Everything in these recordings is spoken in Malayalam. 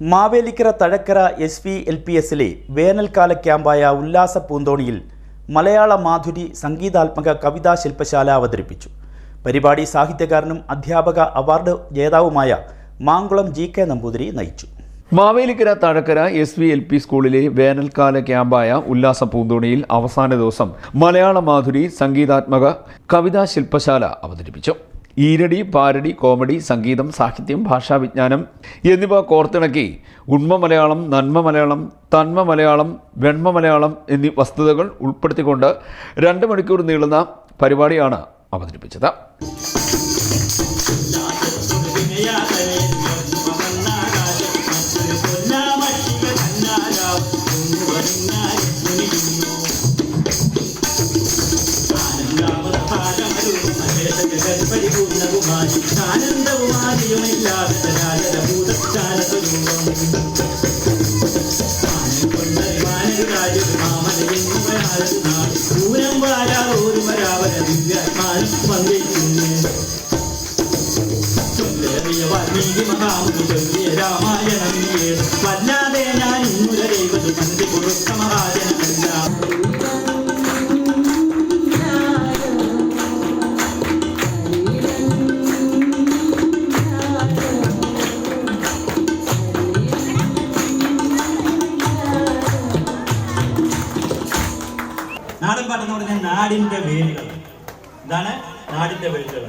Mavelikkara Thazhakkara S V L P എസിലെ വേനൽക്കാല ക്യാമ്പായ ഉല്ലാസ പൂന്തോണിയിൽ മലയാള മാധുരി സംഗീതാത്മക കവിതാ ശില്പശാല അവതരിപ്പിച്ചു. പരിപാടി സാഹിത്യകാരനും അധ്യാപക അവാർഡ് ജേതാവുമായ മാങ്കുളം ജി കെ നമ്പൂതിരി നയിച്ചു. Mavelikkara Thazhakkara S V L P സ്കൂളിലെ വേനൽക്കാല ക്യാമ്പായ ഉല്ലാസ പൂന്തോണിയിൽ അവസാന ദിവസം മലയാള മാധുരി സംഗീതാത്മക കവിതാ ശില്പശാല അവതരിപ്പിച്ചു. ഈരടി പാരടി കോമഡി സംഗീതം സാഹിത്യം ഭാഷാവിജ്ഞാനം എന്നിവ കോർത്തിണക്കി ഉണ്മ മലയാളം നന്മ മലയാളം തന്മ മലയാളം വെണ്മ മലയാളം എന്നീ വസ്തുതകൾ ഉൾപ്പെടുത്തിക്കൊണ്ട് രണ്ട് മണിക്കൂർ നീളുന്ന പരിപാടിയാണ് അവതരിപ്പിച്ചത്. പൂരം വാരാവൂരും വരാവര ദിവ്യാത്മാനും പങ്കെടുക്കുന്നു ചൊല്ലേറിയ വാൽമീകി മഹാമുനി ചൊല്ലിയ രാമായണം വല്ലാതെ ഞാൻ ഇന്നുര ദൈവത് കണ്ടി കൊടുത്ത മഹാജനമെല്ലാം. നാടൻ പാട്ടെന്ന് പറഞ്ഞാൽ നാടിന്റെ വേരുകൾ. എന്താണ് നാടിന്റെ വേരുകൾ.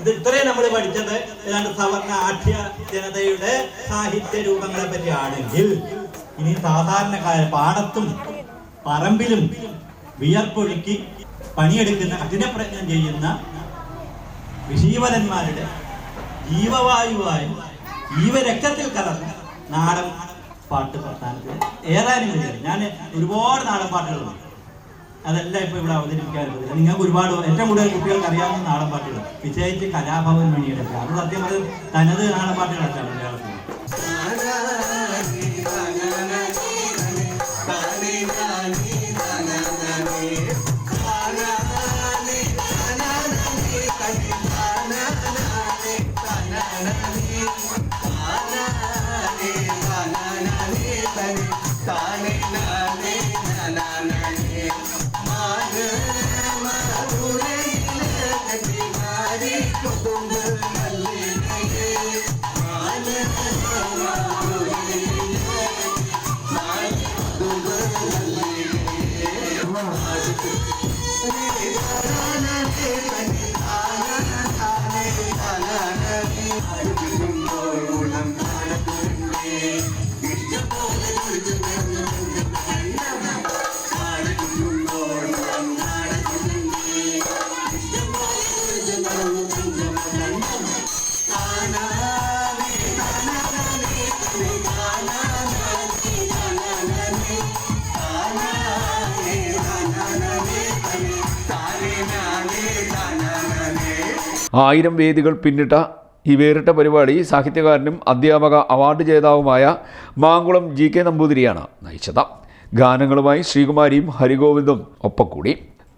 ഇത് ഇത്രയും നമ്മൾ പഠിച്ചത് ഏതാണ്ട് സവർണ ആഠ്യ ജനതയുടെ സാഹിത്യ രൂപങ്ങളെ പറ്റിയാണെങ്കിൽ ഇനി സാധാരണക്കാര പാടത്തും പറമ്പിലും വിയർപ്പൊഴുക്കി പണിയെടുക്കുന്ന കഠിനപ്രയത്നം ചെയ്യുന്ന വിഷീവരന്മാരുടെ ജീവവായുവായും ജീവരക്തത്തിൽ കലർന്ന നാടൻ പാട്ട് പ്രസ്ഥാനത്തിൽ ഏതായാലും ഞാൻ ഒരുപാട് നാടൻ പാട്ടുകളുണ്ട് അതെല്ലാം ഇപ്പൊ ഇവിടെ അവതരിപ്പിക്കാൻ പറ്റില്ല നിങ്ങൾക്ക് ഒരുപാട് ഏറ്റവും കൂടുതൽ കുട്ടികൾക്ക് അറിയാവുന്ന നാടൻ പാട്ടുകൾ. വിശേഷിച്ച് കലാഭവൻ മണിയുടെ അത് സത്യം പറഞ്ഞത് തനത് നാടൻ പാട്ടുകളൊക്കെ മലയാളത്തിൽ ആയിരം വേദികൾ പിന്നിട്ട ഈ വേറിട്ട പരിപാടി സാഹിത്യകാരനും അധ്യാപക അവാർഡ് ജേതാവുമായ മാങ്കുളം ജി കെ നമ്പൂതിരിയാണ് നയിച്ചത്. ഗാനങ്ങളുമായി ശ്രീകുമാരിയും ഹരിഗോവിന്ദും ഒപ്പം കൂടി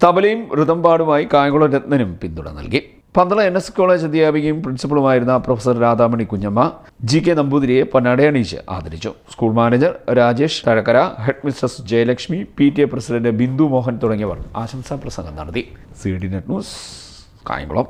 തബലയും ഋതംപാടുമായി കായംകുളം രത്നനും പിന്തുണ നൽകി. പന്തള എൻ എസ് കോളേജ് അധ്യാപികയും പ്രിൻസിപ്പളുമായിരുന്ന professor Radhamani Kunjamma G K നമ്പൂതിരിയെ പൊന്നാടയണിയിച്ച് ആദരിച്ചു. School manager Rajesh Thazhakkara head Jayalakshmi P T A president Bindu Mohan തുടങ്ങിയവർ ആശംസാ പ്രസംഗം നടത്തി. C D net news Kayamkulam.